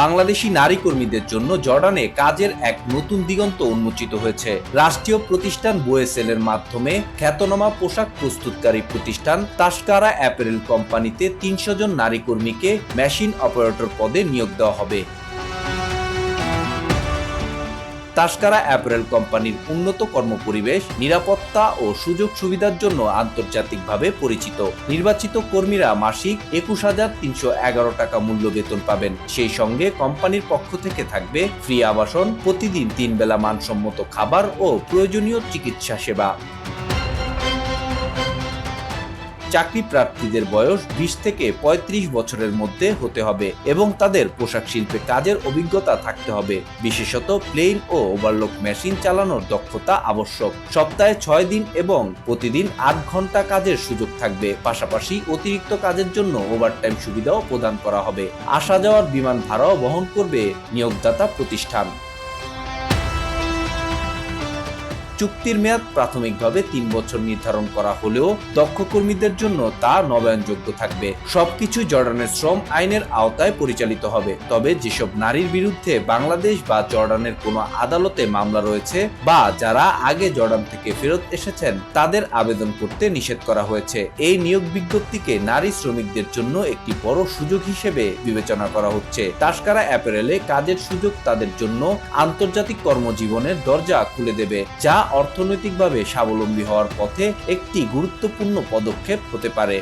বাংলাদেশি নারী কর্মীদের জন্য জর্ডানে কাজের এক নতুন দিগন্ত উন্মোচিত হয়েছে। রাষ্ট্রীয় প্রতিষ্ঠান বোয়েসেলের মাধ্যমে খ্যাতনামা পোশাক প্রস্তুতকারী প্রতিষ্ঠান তাস্কারা অ্যাপারেল কোম্পানিতে তিনশো জন নারী কর্মীকে মেশিন অপারেটর পদে নিয়োগ দেওয়া হবে। তাস্কারা অ্যাপারেল কোম্পানির উন্নত কর্মপরিবেশ, নিরাপত্তা ও সুযোগ সুবিধার জন্য আন্তর্জাতিকভাবে পরিচিত। নির্বাচিত কর্মীরা মাসিক একুশ হাজার তিনশো এগারো টাকা মূল্য বেতন পাবেন। সেই সঙ্গে কোম্পানির পক্ষ থেকে থাকবে ফ্রি আবাসন, প্রতিদিন তিন বেলা মানসম্মত খাবার ও প্রয়োজনীয় চিকিৎসা সেবা। চাকরি প্রার্থীদের বয়স বিশ থেকে ৩৫ বছরের মধ্যে হতে হবে এবং তাদের পোশাক শিল্পে কাজের অভিজ্ঞতা থাকতে হবে। বিশেষত প্লেন ও ওভারলোক মেশিন চালানোর দক্ষতা আবশ্যক। সপ্তাহে ছয় দিন এবং প্রতিদিন আট ঘণ্টা কাজের সুযোগ থাকবে। পাশাপাশি অতিরিক্ত কাজের জন্য ওভারটাইম সুবিধাও প্রদান করা হবে। আসা যাওয়ার বিমান ভাড়াও বহন করবে নিয়োগদাতা প্রতিষ্ঠান। চুক্তির মেয়াদ প্রাথমিকভাবে তিন বছর নির্ধারণ করা হলেও দক্ষ কর্মীদের জন্য তা নবায়নযোগ্য থাকবে। সবকিছু জর্ডানের শ্রম আইনের আওতায় পরিচালিত হবে। তবে যেসব নারীর বিরুদ্ধে বাংলাদেশ বা জর্ডানের কোনো আদালতে মামলা রয়েছে বা যারা আগে জর্ডান থেকে ফেরত এসেছেন, তাদের আবেদন করতে নিষেধ করা হয়েছে। এই নিয়োগ বিজ্ঞপ্তিকে নারী শ্রমিকদের জন্য একটি বড় সুযোগ হিসেবে বিবেচনা করা হচ্ছে। তাস্কারা অ্যাপারেলে কাজের সুযোগ তাদের জন্য আন্তর্জাতিক কর্মজীবনের দরজা খুলে দেবে, যা অর্থনৈতিকভাবে স্বাবলম্বী হওয়ার পথে একটি গুরুত্বপূর্ণ পদক্ষেপ হতে পারে।